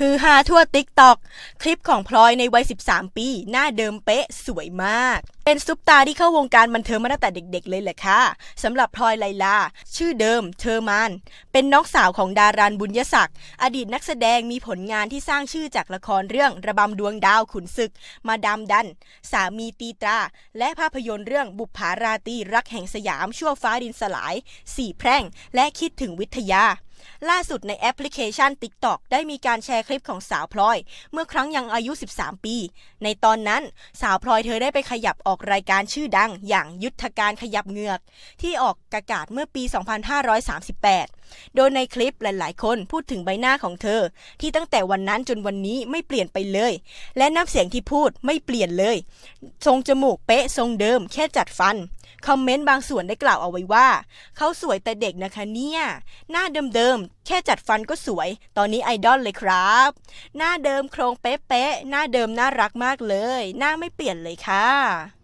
ฮือฮาทั่วติ๊กตอกคลิปของพลอยในวัย 13 ปี หน้าเดิมเป๊ะสวยมาก เป็นซุปตาที่เข้าวงการบันเทิงมาตั้งแต่เด็กๆเลยแหละค่ะสำหรับพลอยไลลา ชื่อเดิม เธอมาน เป็นน้องสาวของดารันบุญยศักดิ์อดีตนักแสดงมีผลงานที่สร้างชื่อจากละครเรื่องระบำดวงดาวขุนศึก มาดามดัน สามีตีตรา และภาพยนตร์เรื่องบุปผาราตรีรักแห่งสยามชั่วฟ้าดินสลายสี่แพร่ง และคิดถึงวิทยา ล่าสุดในแอปพลิเคชัน TikTok ได้มีการแชร์คลิปของสาวพลอย เมื่อครั้งยังอายุ 13 ปี ในตอนนั้นสาวพลอยเธอได้ไปขยับออกรายการชื่อดัง อย่างยุทธการขยับเงือก ที่ออกกากาศเมื่อปี 2538 โดยในคลิปหลาย ๆ คนพูดถึงใบหน้าของเธอ ที่ตั้งแต่วันนั้นจนวันนี้ไม่เปลี่ยนไปเลย และน้ำเสียงที่พูดไม่เปลี่ยนเลย ทรงจมูกเป๊ะทรงเดิมแค่จัดฟัน คอมเมนต์บางส่วนได้กล่าวเอาไว้ว่า เขาสวยแต่เด็กนะคะเนี่ย หน้าเดิมๆ แค่จัดฟันก็สวย ตอนนี้ไอดอลเลยครับ หน้าเดิมโครงเป๊ะๆ หน้าเดิมน่ารักมากเลย หน้าไม่เปลี่ยนเลยค่ะ